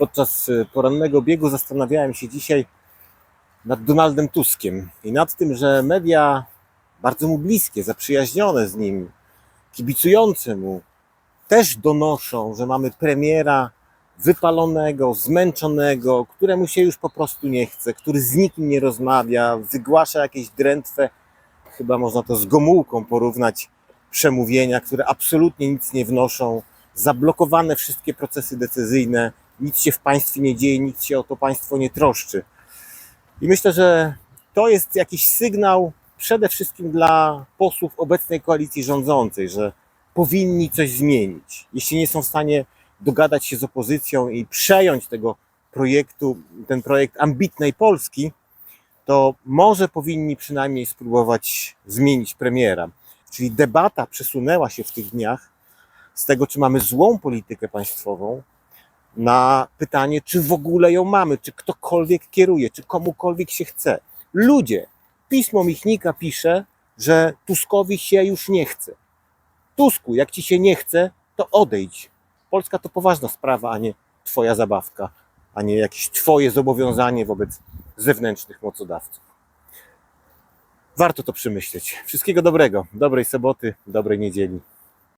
Podczas y, porannego biegu zastanawiałem się dzisiaj nad Donaldem Tuskiem i nad tym, że media bardzo mu bliskie, zaprzyjaźnione z nim, kibicujące mu, też donoszą, że mamy premiera wypalonego, zmęczonego, któremu się już po prostu nie chce, który z nikim nie rozmawia, wygłasza jakieś drętwe, chyba można to z Gomułką porównać, przemówienia, które absolutnie nic nie wnoszą, zablokowane wszystkie procesy decyzyjne, nic się w państwie nie dzieje, nic się o to państwo nie troszczy. I myślę, że to jest jakiś sygnał przede wszystkim dla posłów obecnej koalicji rządzącej, że powinni coś zmienić. Jeśli nie są w stanie dogadać się z opozycją i przejąć tego projektu, ten projekt ambitnej Polski, to może powinni przynajmniej spróbować zmienić premiera. Czyli debata przesunęła się w tych dniach z tego, czy mamy złą politykę państwową, na pytanie, czy w ogóle ją mamy, czy ktokolwiek kieruje, czy komukolwiek się chce. Ludzie, pismo Michnika pisze, że Tuskowi się już nie chce. Tusku, jak ci się nie chce, to odejdź. Polska to poważna sprawa, a nie twoja zabawka, a nie jakieś twoje zobowiązanie wobec zewnętrznych mocodawców. Warto to przemyśleć. Wszystkiego dobrego, dobrej soboty, dobrej niedzieli.